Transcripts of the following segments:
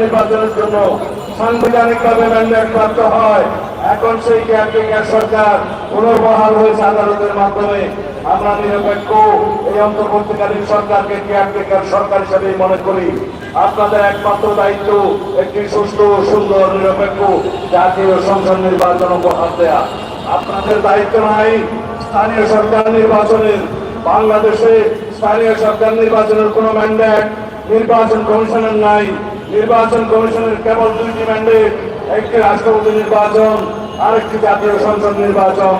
নির্বাচনের জন্য সাংবিধানিকভাবে ম্যান্ডেট প্রাপ্ত হয়। এখন সেই কেয়ারটেকার সরকার পুনর্বহাল হয়েছে আদালতের মাধ্যমে। আমরা নিরপেক্ষ এই অন্তর্বর্তীকালীন সরকারকে কেয়ারটেকার সরকার হিসেবে মনে করি। আপনাদের একমাত্র দায়িত্ব একটি সুষ্ঠু, সুন্দর, নিরপেক্ষ জাতীয় সংসদ নির্বাচন উপহার দেয়া। আপনাদের দায়িত্ব নাই স্থানীয় সরকার নির্বাচনের। বাংলাদেশে স্থানীয় সরকার নির্বাচনের কোনো ম্যান্ডেট নির্বাচন কমিশনের নাই। নির্বাচন কমিশনের কেবল দুইটি ম্যান্ডেট একটি রাষ্ট্রপতি নির্বাচন, আরেকটি জাতীয় সংসদ নির্বাচন।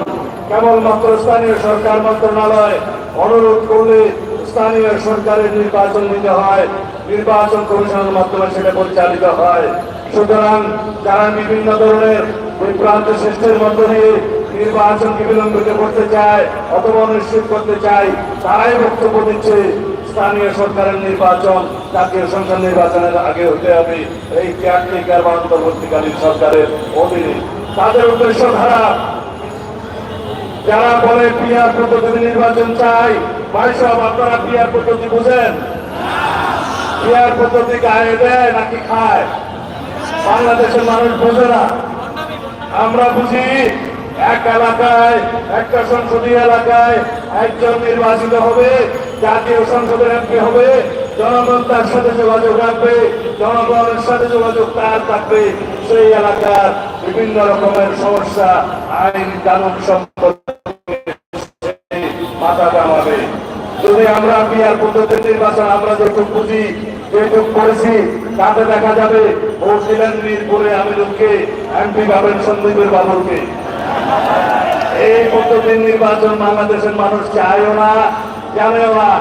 কেবলমাত্র স্থানীয় সরকার মন্ত্রণালয় অনুরোধ করলে স্থানীয় সরকারের নির্বাচন নিতে হয়। নির্বাচন কমিশনের মাধ্যমে সেটা পরিচালিত হয়। সুতরাং যারা বিভিন্ন ধরনের বিভ্রান্ত সৃষ্টির মধ্য দিয়ে নির্বাচনকে বিলম্বিত করতে চায় অথবা নিশ্চিত করতে চায়, তারাই বক্তব্য দিচ্ছে। স্থানীয় সরকারের নির্বাচন, জাতীয় সংসদ নির্বাচনের আগে হতে হবে এই কেয়ারটেকার বা অন্তর্বর্তীকালীন সরকারের অধীনে। তাদের উদ্দেশ্য খারাপ যারা বলে পিয়ার পদ্ধতি নির্বাচন চাই ভাই সব আপনারা পিয়ার পদ্ধতি বুঝেন? পিয়ার পদ্ধতি গায়ে দেয় নাকি খায়? বাংলাদেশের মানুষ বোঝে না। আমরা বুঝি এক এলাকায়, একটা সংসদীয় এলাকায় একজন নির্বাচিত হবে, জাতীয় সংসদের এমপি হবে, জনগণ তার সাথে যোগাযোগ রাখবে জনগণের সাথে যোগাযোগ তার থাকবে। সেই এলাকার বিভিন্ন রকমের সমস্যা, আইন, কানুন সম্পর্কে যদি আমরা বিয়ার পদ্ধতির নির্বাচন আমরা যেটুকু বুঝি, যেটুকু করেছি, তাতে দেখা যাবে, ভোট দিলেন মিরপুরে আমিরুলকে এমপি পাবেন সন্দীপের বাবুরকে এই পদ্ধতির নির্বাচন বাংলাদেশের মানুষ চায়ও না, জানেও না।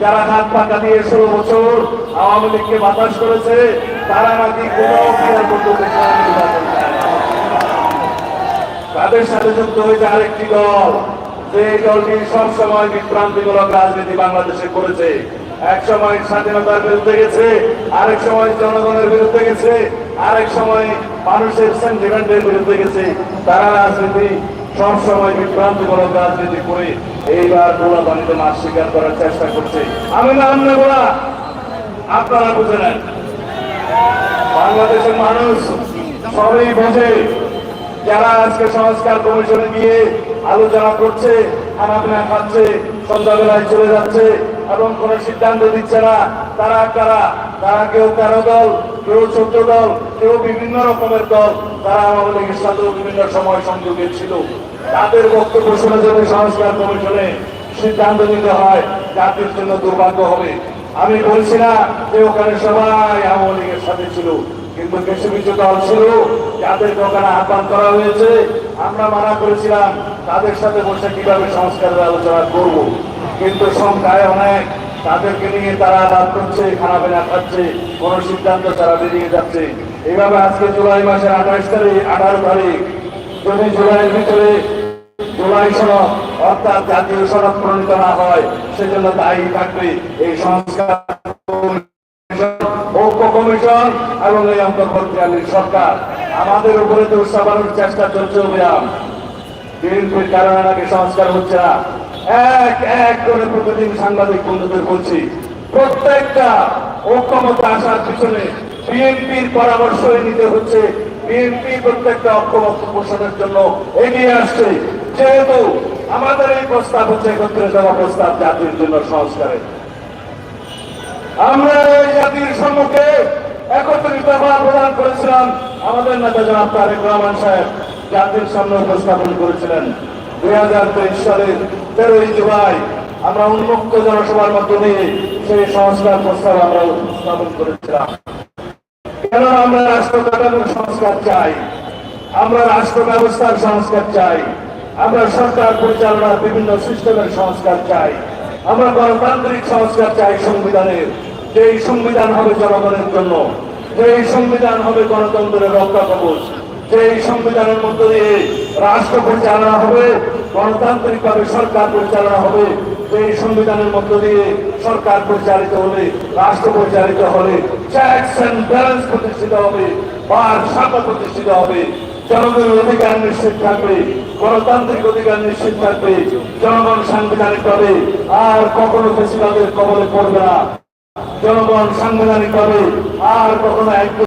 যারা হাত পাকা দিয়ে ষোলো বছর আওয়ামী লীগকে বাতাস করেছে, তারা নাকি কোনো পদ্ধতির তাদের সাথে যুক্ত হয়েছে আরেকটি দল, যে দলটি সবসময় বিভ্রান্তিমূলক রাজনীতি বাংলাদেশে করেছে। এক সময় স্বাধীনতার বিরুদ্ধে গেছে, আরেক সময় জনগণের বিরুদ্ধে গেছে, আরেক সময় মানুষের সেন্টিমেন্টের বিরুদ্ধে গেছে। তারা রাজনীতি সবসময় বিভ্রান্তিমূলক রাজনীতি করে এইবার গোলা পানিতে মাছ স্বীকার করার চেষ্টা করছে। আমি না আমরা গোলা আপনারা বুঝে নেন। বাংলাদেশের মানুষ সবই বোঝে, যারা আজকে সংস্কার কমিশনে গিয়ে আলোচনা করছে, খানা পিনা খাচ্ছে, সন্ধ্যাবেলায় চলে যাচ্ছে এবং কোন সিদ্ধান্ত দিচ্ছে না। তারা কারা? তারা কেউ তেরো দল, কেউ চোদ্দ দল, কেউ বিভিন্ন রকমের দল। তারা আওয়ামী লীগের বিভিন্ন সময় সংযোগে ছিল। তাদের বক্তব্য শুনে যদি সংস্কার কমিশনে সিদ্ধান্ত নিতে হয়, জাতির জন্য দুর্ভাগ্য হবে। আমি বলছি না যে ওখানে সবাই আওয়ামী লীগের সাথে ছিল, কিন্তু কিছু কিছু দল ছিল যাদেরকে ওখানে আহ্বান করা হয়েছে। আমরা মানা করেছিলাম তাদের সাথে বসে কীভাবে সংস্কারের আলোচনা করব। কিন্তু সংখ্যায় অনেক তাদেরকে নিয়ে তারা আলাপ করছে খানা পিনা খাচ্ছে, কোন সিদ্ধান্ত তারা বেরিয়ে যাচ্ছে। এইভাবে আজকে জুলাই মাসের আঠাশ তারিখ, আঠারো তারিখ, যদি জুলাইয়ের ভিতরে জুলাই সনদ, অর্থাৎ জাতীয় সনদ প্রণীত না হয়, সেজন্য দায়ী থাকবে এই সংস্কার ঐক্য কমিশন এবং এই অন্তর্বর্তীকালীন সরকার। আমাদের উপরে তো চাপানোর চেষ্টা চলছে অভিযান বিএনপির কারণে নাকি সংস্কার হচ্ছে না। এক এক করে প্রতিদিন সাংবাদিক বন্ধুদের বলছি, প্রত্যেকটা ঐক্যমত আসার পিছনে বিএনপির পরামর্শই নিতে হচ্ছে। বিএনপি প্রত্যেকটা ঐক্যমত পোষণের জন্য এগিয়ে আসছে। যেহেতু আমাদের এই প্রস্তাব হচ্ছে একত্রে দেওয়া প্রস্তাব জাতির জন্য সংস্কারের। আমরা এই জাতির সম্মুখে একত্রিত প্রদান করেছিলাম। আমাদের নেতা জনাব তারেক রহমান সাহেব জাতির সামনে উপস্থাপন করেছিলেন। দুই হাজার তেইশ সালের তেরোই জুলাই আমরা উন্মুক্ত জনসভার মাধ্যমে সেই সংস্কার প্রস্তাব আমরা উপস্থাপন করেছিলাম। কেন আমরা রাষ্ট্র কাঠামোর সংস্কার চাই। আমরা রাষ্ট্র ব্যবস্থার সংস্কার চাই। আমরা সরকার পরিচালনার বিভিন্ন সিস্টেমের সংস্কার চাই। আমরা গণতান্ত্রিক সংস্কার চাই সংবিধানের। যেই সংবিধান হবে জনগণের জন্য। যেই সংবিধান হবে গণতন্ত্রের রক্ষা কবচ, যেই সংবিধানের মধ্য দিয়ে রাষ্ট্র পরিচালনা হবে গণতান্ত্রিক ভাবে সরকার পরিচালনা হবে, যেই সংবিধানের মধ্য দিয়ে সরকার পরিচালিত হলে, রাষ্ট্র পরিচালিত হলে অ্যান্ড ব্যালেন্স প্রতিষ্ঠিত হবে প্রতিষ্ঠিত হবে, জনগণের অধিকার নিশ্চিত থাকবে, গণতান্ত্রিক অধিকার নিশ্চিত থাকবে, জনগণ সাংবিধানিক ভাবে আর কখনো বেশিরভাগের কবলে পড়বে না। জনগণ সাংবিধানিকভাবে আর কখনো এক